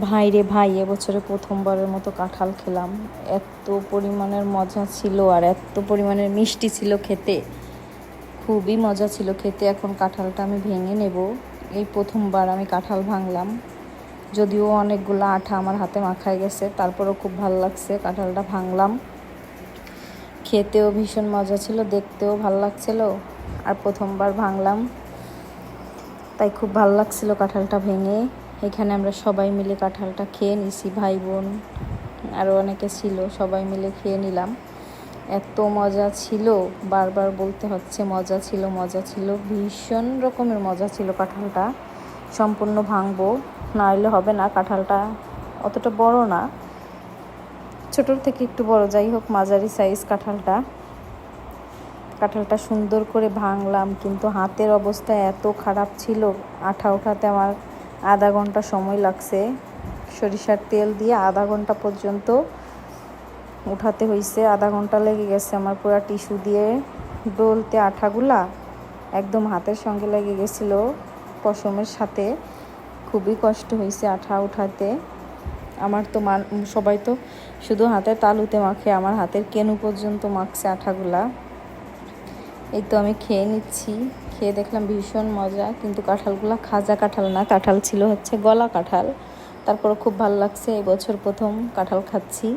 ভাই রে ভাই, এবছরে প্রথমবারের মতো কাঁঠাল খেলাম। এত পরিমাণের মজা ছিল আর এত পরিমাণের মিষ্টি ছিল খেতে। খুবই মজা ছিল খেতে। এখন কাঁঠালটা আমি ভেঙে নেব। এই প্রথমবার আমি কাঁঠাল ভাঙলাম। যদিও অনেকগুলো আঠা আমার হাতে মাখায় গেছে, তারপরেও খুব ভালো লাগছে কাঁঠালটা ভাঙলাম। খেতেও ভীষণ মজা ছিল, দেখতেও ভালো লাগছিল। আর প্রথমবার ভাঙলাম, তাই খুব ভালো লাগছিল কাঁঠালটা ভেঙে। এখানে আমরা সবাই মিলে কাঁঠালটা খেয়ে নিছি, ভাই বোন আরও অনেকে ছিল, সবাই মিলে খেয়ে নিলাম। এত মজা ছিল, বারবার বলতে হচ্ছে মজা ছিল মজা ছিল, ভীষণ রকমের মজা ছিল কাঁঠালটা। সম্পূর্ণ ভাঙবো না হলে হবে না, কাঁঠালটা অতটা বড় না। ছোটোর থেকে একটু বড়, যাই হোক, মাঝারি সাইজ কাঁঠালটা। কাঁঠালটা সুন্দর করে ভাঙলাম, কিন্তু হাতের অবস্থা এত খারাপ ছিল, আঠা ওঠাতে আমার আধা ঘণ্টা সময় লাগছে। সরিষার তেল দিয়ে আধা ঘণ্টা পর্যন্ত উঠাতে হয়েছে আধা ঘণ্টা লেগে গেছে আমার পুরো টিস্যু দিয়ে। ডলতে আঠাগুলা একদম হাতের সঙ্গে লেগে গেছিল পশমের সাথে। খুবই কষ্ট হয়েছে আঠা উঠাতে। আমার তো মান সবাই তো শুধু হাতে তালুতে মাখে, আমার হাতের কেনু পর্যন্ত মাখছে আঠাগুলা। এই তো আমি খেয়ে নিচ্ছি। খেয়ে দেখলাম ভীষণ মজা, কিন্তু কাঁঠালগুলো খাজা কাঁঠাল না, কাঁঠাল ছিল হচ্ছে গলা কাঁঠাল। তারপরে খুব ভালো লাগছে এই বছর প্রথম কাঁঠাল খাচ্ছি।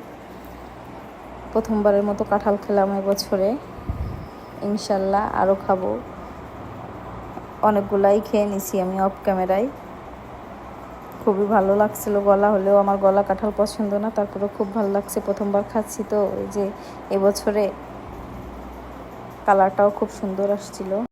প্রথমবারের মতো কাঁঠাল খেলাম এবছরে। ইনশাল্লাহ আরও খাব। অনেকগুলাই খেয়ে নিছি আমি অফ ক্যামেরায় খুবই ভালো লাগছিল গলা, হলেও আমার গলা কাঁঠাল পছন্দ না তারপরে খুব ভালো লাগছে প্রথমবার খাচ্ছি তো এই যে এবছরে কালারটাও খুব সুন্দর আসছিল।